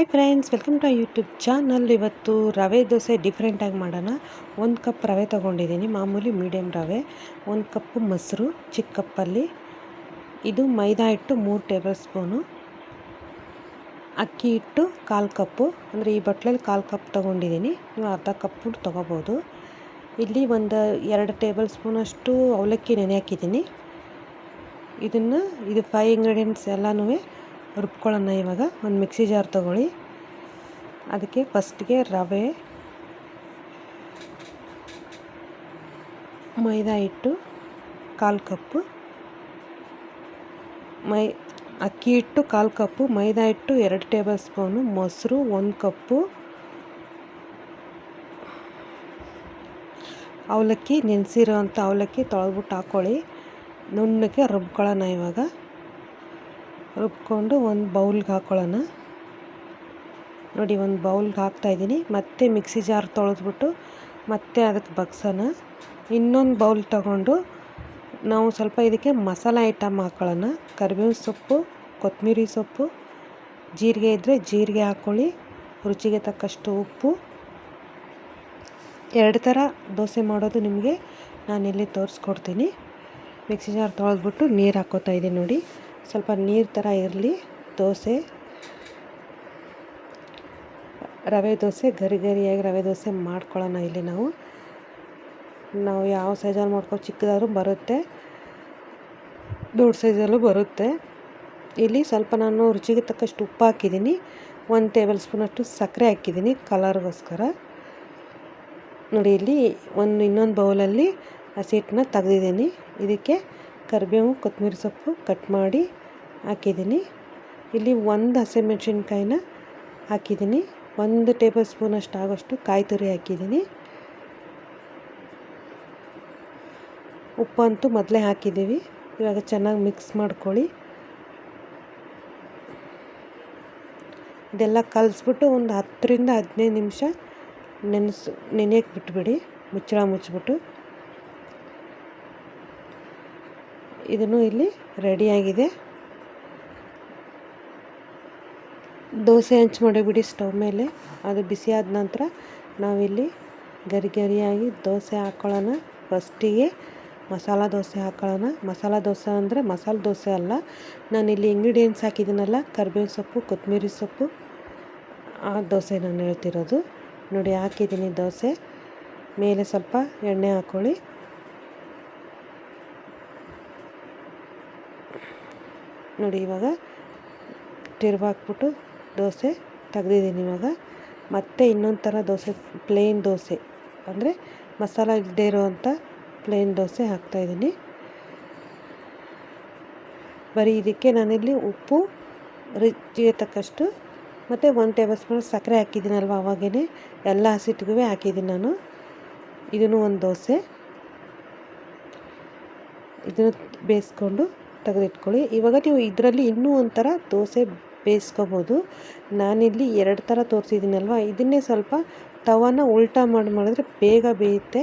Hi friends welcome to YouTube channel ಇವತ್ತು ರವೆ ದೋಸೆ ಡಿಫ್ರೆಂಟಾಗಿ ಮಾಡೋಣ. ಒಂದು ಕಪ್ ರವೆ ತೊಗೊಂಡಿದ್ದೀನಿ, ಮಾಮೂಲಿ ಮೀಡಿಯಮ್ ರವೆ. ಒಂದು ಕಪ್ಪು ಮೊಸರು, ಚಿಕ್ಕ ಕಪ್ಪಲ್ಲಿ ಇದು ಮೈದಾ ಹಿಟ್ಟು ಮೂರು ಟೇಬಲ್ ಸ್ಪೂನು ಅಕ್ಕಿ ಹಿಟ್ಟು ಕಾಲು ಕಪ್ಪು ಅಂದರೆ ಈ ಬಟ್ಲಲ್ಲಿ ಕಾಲು ಕಪ್ ತೊಗೊಂಡಿದ್ದೀನಿ. ನೀವು ಅರ್ಧ ಕಪ್ಪು ತೊಗೋಬೋದು. ಇಲ್ಲಿ ಒಂದು ಎರಡು ಟೇಬಲ್ ಸ್ಪೂನಷ್ಟು ಅವಲಕ್ಕಿ ನೆನೆ ಹಾಕಿದ್ದೀನಿ. ಇದನ್ನು, ಇದು ಫೈ ಇಂಗ್ರೀಡಿಯೆಂಟ್ಸ್ ಎಲ್ಲನೂ ರುಬ್ಕೊಳ್ಳೋಣ ಇವಾಗ. ಒಂದು ಮಿಕ್ಸಿ ಜಾರ್ ತೊಗೊಳ್ಳಿ. ಅದಕ್ಕೆ ಫಸ್ಟ್ಗೆ ರವೆ, ಮೈದಾ ಹಿಟ್ಟು, ಕಾಲು ಕಪ್ಪು, ಮೈ, ಅಕ್ಕಿ ಹಿಟ್ಟು, ಕಾಲು ಕಪ್ಪು, ಮೈದಾ ಹಿಟ್ಟು, ಎರಡು ಟೇಬಲ್ ಸ್ಪೂನು, ಮೊಸರು, ಒಂದು ಕಪ್ಪು, ಅವಲಕ್ಕಿ ನೆನೆಸಿರೋ ಅಂಥ ಅವಲಕ್ಕಿ ತೊಳೆದ್ಬಿಟ್ಟು ಹಾಕ್ಕೊಳ್ಳಿ ನುಣ್ಣಗೆ ರುಬ್ಕೊಳ್ಳೋಣ ಇವಾಗ. ರುಬ್ಕೊಂಡು ಒಂದು ಬೌಲ್ಗೆ ಹಾಕ್ಕೊಳ್ಳೋಣ ನೋಡಿ, ಒಂದು ಬೌಲ್ಗೆ ಹಾಕ್ತಾಯಿದ್ದೀನಿ ಮತ್ತೆ ಮಿಕ್ಸಿ ಜಾರ್ ತೊಳೆದ್ಬಿಟ್ಟು ಮತ್ತೆ ಅದಕ್ಕೆ ಬಗ್ಸೋಣ. ಇನ್ನೊಂದು ಬೌಲ್ ತಗೊಂಡು ನಾವು ಸ್ವಲ್ಪ ಇದಕ್ಕೆ ಮಸಾಲ ಐಟಮ್ ಹಾಕ್ಕೊಳ್ಳೋಣ ಕರಿಬೇವಿನ ಸೊಪ್ಪು, ಕೊತ್ತಂಬರಿ ಸೊಪ್ಪು, ಜೀರಿಗೆ ಇದ್ದರೆ ಜೀರಿಗೆ ಹಾಕ್ಕೊಳ್ಳಿ. ರುಚಿಗೆ ತಕ್ಕಷ್ಟು ಉಪ್ಪು. ಎರಡು ಥರ ದೋಸೆ ಮಾಡೋದು ನಿಮಗೆ ನಾನಿಲ್ಲಿ ತೋರಿಸ್ಕೊಡ್ತೀನಿ. ಮಿಕ್ಸಿ ಜಾರ್ ತೊಳೆದ್ಬಿಟ್ಟು ನೀರು ಹಾಕೋತಾ ಇದ್ದೀನಿ ನೋಡಿ. ಸ್ವಲ್ಪ ನೀರು ಥರ ಇರಲಿ, ದೋಸೆ. ರವೆ ದೋಸೆ, ಗರಿ ಗರಿಯಾಗಿ ರವೆ ದೋಸೆ ಮಾಡ್ಕೊಳ್ಳೋಣ ಇಲ್ಲಿ ನಾವು. ನಾವು ಯಾವ ಸೈಜಲ್ಲಿ ಮಾಡ್ಕೊ ಚಿಕ್ಕದಾದ್ರೂ ಬರುತ್ತೆ, ದೊಡ್ಡ ಸೈಜಲ್ಲೂ ಬರುತ್ತೆ. ಇಲ್ಲಿ ಸ್ವಲ್ಪ ನಾನು ರುಚಿಗೆ ತಕ್ಕಷ್ಟು ಉಪ್ಪು ಹಾಕಿದ್ದೀನಿ. ಒಂದು ಟೇಬಲ್ ಸ್ಪೂನಷ್ಟು ಸಕ್ಕರೆ ಹಾಕಿದ್ದೀನಿ ಕಲರ್ಗೋಸ್ಕರ. ನೋಡಿ, ಇಲ್ಲಿ ಒಂದು ಇನ್ನೊಂದು ಬೌಲಲ್ಲಿ ಹಸಿಟ್ಟನ್ನ ತೆಗೆದಿದ್ದೀನಿ ತೆಗ್ದಿದ್ದೀನಿ. ಇದಕ್ಕೆ ಕರಿಬೇವು ಕೊತ್ತಂಬರಿ ಸೊಪ್ಪು ಕಟ್ ಮಾಡಿ ಹಾಕಿದ್ದೀನಿ. ಇಲ್ಲಿ ಒಂದು ಹಸಿಮೆಣ್ಸಿನ್ಕಾಯಿನ ಹಾಕಿದ್ದೀನಿ. ಒಂದು ಟೇಬಲ್ ಸ್ಪೂನಷ್ಟು ಆಗೋಷ್ಟು ಕಾಯಿ ತುರಿ ಹಾಕಿದ್ದೀನಿ. ಉಪ್ಪಂತೂ ಮೊದಲೇ ಹಾಕಿದ್ದೀವಿ. ಇವಾಗ ಚೆನ್ನಾಗಿ ಮಿಕ್ಸ್ ಮಾಡ್ಕೊಳ್ಳಿ. ಇದೆಲ್ಲ ಕಲಿಸ್ಬಿಟ್ಟು ಒಂದು ಹತ್ತರಿಂದ ಹದಿನೈದು ನಿಮಿಷ ನೆನೆಸು ನೆನೆಯಕ್ಕೆ ಬಿಟ್ಬಿಡಿ. ಮುಚ್ಚಳ ಮುಚ್ಚಿಬಿಟ್ಟು. ಇದನ್ನು ಇಲ್ಲಿ ರೆಡಿಯಾಗಿದೆ ದೋಸೆ ಹಂಚು ಮಾಡಿಬಿಡಿ ಸ್ಟವ್ ಮೇಲೆ. ಅದು ಬಿಸಿ ಆದ ನಂತರ ನಾವಿಲ್ಲಿ ಗರಿ ಗರಿಯಾಗಿ ದೋಸೆ ಹಾಕ್ಕೊಳ್ಳೋಣ ಫಸ್ಟಿಗೆ ಮಸಾಲ ದೋಸೆ ಹಾಕೊಳ್ಳೋಣ. ಮಸಾಲ ದೋಸೆ ಅಂದರೆ ಮಸಾಲೆ ದೋಸೆ ಅಲ್ಲ. ನಾನಿಲ್ಲಿ ಇಂಗ್ರೀಡಿಯೆಂಟ್ಸ್ ಹಾಕಿದ್ದೀನಲ್ಲ, ಕರಿಬೇವಿನ ಸೊಪ್ಪು, ಕೊತ್ತಂಬರಿ ಸೊಪ್ಪು, ಆ ದೋಸೆ ನಾನು ಹೇಳ್ತಿರೋದು. ನೋಡಿ, ಹಾಕಿದ್ದೀನಿ ದೋಸೆ. ಮೇಲೆ ಸ್ವಲ್ಪ ಎಣ್ಣೆ ಹಾಕ್ಕೊಳ್ಳಿ ನೋಡಿ, ಇವಾಗ ತಿರುವಾಕ್ಬಿಟ್ಟು ದೋಸೆ ತೆಗ್ದಿದ್ದೀನಿ ಇವಾಗ. ಮತ್ತೆ ಇನ್ನೊಂದು ಥರ ದೋಸೆ ಪ್ಲೇನ್ ದೋಸೆ. ಅಂದರೆ ಮಸಾಲ ಇಲ್ಲದೆ ಇರೋವಂಥ ಪ್ಲೇನ್ ದೋಸೆ ಹಾಕ್ತಾಯಿದ್ದೀನಿ ಬರೀ ಇದಕ್ಕೆ ನಾನಿಲ್ಲಿ ಉಪ್ಪು, ರುಚಿಗೆ ತಕ್ಕಷ್ಟು, ಮತ್ತು ಒಂದು ಟೇಬಲ್ ಸ್ಪೂನ್ ಸಕ್ಕರೆ ಹಾಕಿದ್ದೀನಲ್ವ ಅವಾಗೇ ಎಲ್ಲ ಹಸಿಟ್ಟಿಗೂ ಹಾಕಿದ್ದೀನಿ ನಾನು. ಇದನ್ನು ಒಂದು ದೋಸೆ. ಇದನ್ನು ಬೇಯಿಸ್ಕೊಂಡು ತೆಗೆದಿಟ್ಕೊಳ್ಳಿ. ಇವಾಗ ನೀವು ಇದರಲ್ಲಿ ಇನ್ನೂ ಒಂಥರ ದೋಸೆ ಬೇಯಿಸ್ಕೋಬೋದು. ನಾನಿಲ್ಲಿ ಎರಡು ಥರ ತೋರಿಸಿದ್ದೀನಲ್ವ? ಇದನ್ನೇ ಸ್ವಲ್ಪ ತವನ ಉಲ್ಟಾ ಮಾಡಿ ಮಾಡಿದ್ರೆ ಬೇಗ ಬೇಯುತ್ತೆ.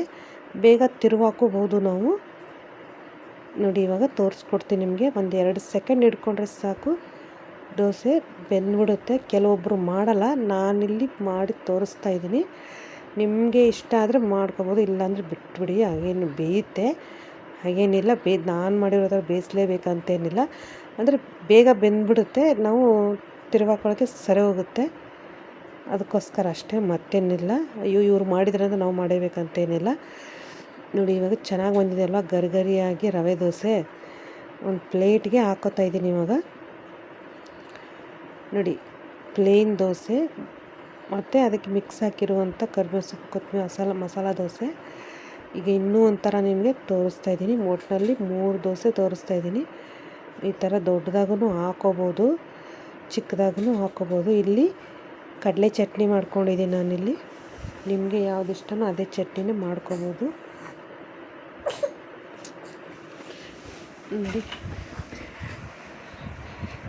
ಬೇಗ ತಿರುವಾಕೋಬೋದು ನಾವು. ನೋಡಿ, ಇವಾಗ ತೋರಿಸ್ಕೊಡ್ತೀನಿ ನಿಮಗೆ. ಒಂದು ಎರಡು ಸೆಕೆಂಡ್ ಹಿಡ್ಕೊಂಡ್ರೆ ಸಾಕು. ದೋಸೆ ಬೆಂದ್ಬಿಡುತ್ತೆ. ಕೆಲವೊಬ್ಬರು ಮಾಡಲ್ಲ. ನಾನಿಲ್ಲಿ ಮಾಡಿ ತೋರಿಸ್ತಾ ಇದ್ದೀನಿ. ನಿಮಗೆ ಇಷ್ಟ ಆದರೆ ಮಾಡ್ಕೋಬೋದು. ಇಲ್ಲಾಂದರೆ ಬಿಟ್ಬಿಡಿ. ಹಾಗೇನು ಬೇಯುತ್ತೆ. ಹಾಗೇನಿಲ್ಲ, ಬೇ, ನಾನು ಮಾಡಿರೋದ್ರ ಬೇಯಿಸ್ಲೇಬೇಕಂತೇನಿಲ್ಲ. ಅಂದರೆ ಬೇಗ ಬೆಂದ್ಬಿಡುತ್ತೆ, ನಾವು ತಿರುವಾಕೊಳ್ಳೋಕ್ಕೆ ಸರಿ ಹೋಗುತ್ತೆ. ಅದಕ್ಕೋಸ್ಕರ ಅಷ್ಟೇ, ಮತ್ತೇನಿಲ್ಲ. ಅಯ್ಯೋ, ಇವ್ರು ಮಾಡಿದ್ರೆ ಅಂದ್ರೆ ನಾವು ಮಾಡಬೇಕಂತೇನಿಲ್ಲ. ನೋಡಿ, ಇವಾಗ ಚೆನ್ನಾಗಿ ಬಂದಿದೆ ಅಲ್ವಾ, ಗರಿಗರಿಯಾಗಿ ರವೆ ದೋಸೆ. ಒಂದು ಪ್ಲೇಟ್ಗೆ ಹಾಕೋತಾ ಇದ್ದೀನಿ ಇವಾಗ. ನೋಡಿ, ಪ್ಲೇನ್ ದೋಸೆ, ಮತ್ತು ಅದಕ್ಕೆ ಮಿಕ್ಸ್ ಹಾಕಿರುವಂಥ ಕರ್ಬೇವು ಸೊಪ್ಪು, ಕೊತ್ತಂಬರಿ ಮಸಾಲ ಮಸಾಲ ದೋಸೆ. ಈಗ ಇನ್ನೂ ಒಂಥರ ನಿಮಗೆ ತೋರಿಸ್ತಾ ಇದ್ದೀನಿ. ಒಟ್ಟಿನಲ್ಲಿ ಮೂರು ದೋಸೆ ತೋರಿಸ್ತಾ ಇದ್ದೀನಿ. ಈ ಥರ ದೊಡ್ಡದಾಗೂ ಹಾಕೋಬೋದು ಚಿಕ್ಕದಾಗೂ ಹಾಕೋಬೋದು. ಇಲ್ಲಿ ಕಡಲೆ ಚಟ್ನಿ ಮಾಡ್ಕೊಂಡಿದ್ದೀನಿ ನಾನಿಲ್ಲಿ. ನಿಮಗೆ ಯಾವ್ದು ಇಷ್ಟನೋ ಅದೇ ಚಟ್ನಿನೇ ಮಾಡ್ಕೋಬೋದು. ನೋಡಿ.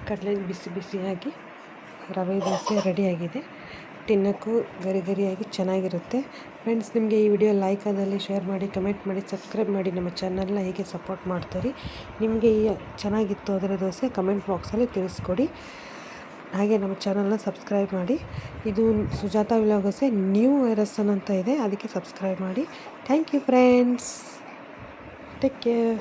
ಕಡಲೆ ಬಿಸಿ ಬಿಸಿಯಾಗಿ ರವೆ ದೋಸೆ ರೆಡಿಯಾಗಿದೆ. ತಿನ್ನೋಕ್ಕೂ ಗರಿ ಗರಿಯಾಗಿ ಚೆನ್ನಾಗಿರುತ್ತೆ. ಫ್ರೆಂಡ್ಸ್ ನಿಮಗೆ ಈ ವಿಡಿಯೋ ಲೈಕ್ ಆದಲ್ಲಿ ಶೇರ್ ಮಾಡಿ ಕಮೆಂಟ್ ಮಾಡಿ ಸಬ್ಸ್ಕ್ರೈಬ್ ಮಾಡಿ ನಮ್ಮ ಚಾನಲ್ನ ಹೀಗೆ ಸಪೋರ್ಟ್ ಮಾಡ್ತೀರಿ? ನಿಮಗೆ ಈ ಚೆನ್ನಾಗಿತ್ತು ಅದರ ದೋಸೆ ಕಮೆಂಟ್ ಬಾಕ್ಸಲ್ಲಿ ತಿಳಿಸ್ಕೊಡಿ. ಹಾಗೆ ನಮ್ಮ ಚಾನಲ್ನ ಸಬ್ಸ್ಕ್ರೈಬ್ ಮಾಡಿ. ಇದು ಸುಜಾತ ವಿಲಾಗಸೆ ನ್ಯೂ ವೈರಸನ್ ಅಂತ ಇದೆ, ಅದಕ್ಕೆ ಸಬ್ಸ್ಕ್ರೈಬ್ ಮಾಡಿ. Thank you friends take care